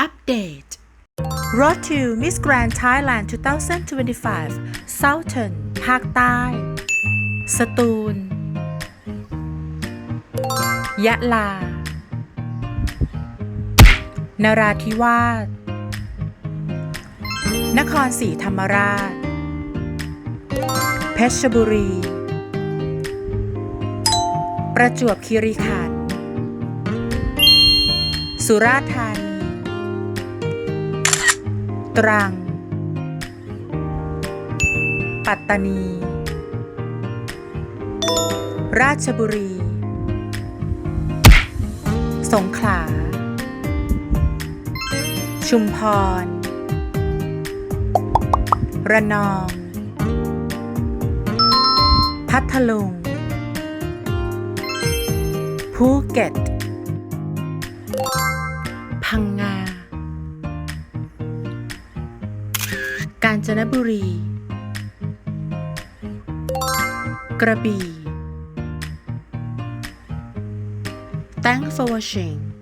อัปเดต Road to Miss Grand Thailand 2025 Southern ภาคใต้ สตูล ยะลา นราธิวาส นครศรีธรรมราช เพชรบุรี ประจวบคีรีขันธ์ สุราษฎร์ธานี ตรัง ปัตตานี ราชบุรี สงขลา ชุมพร ระนอง พัทลุงภูเก็ต ญจนบุรี กระบี่ Thanks for watching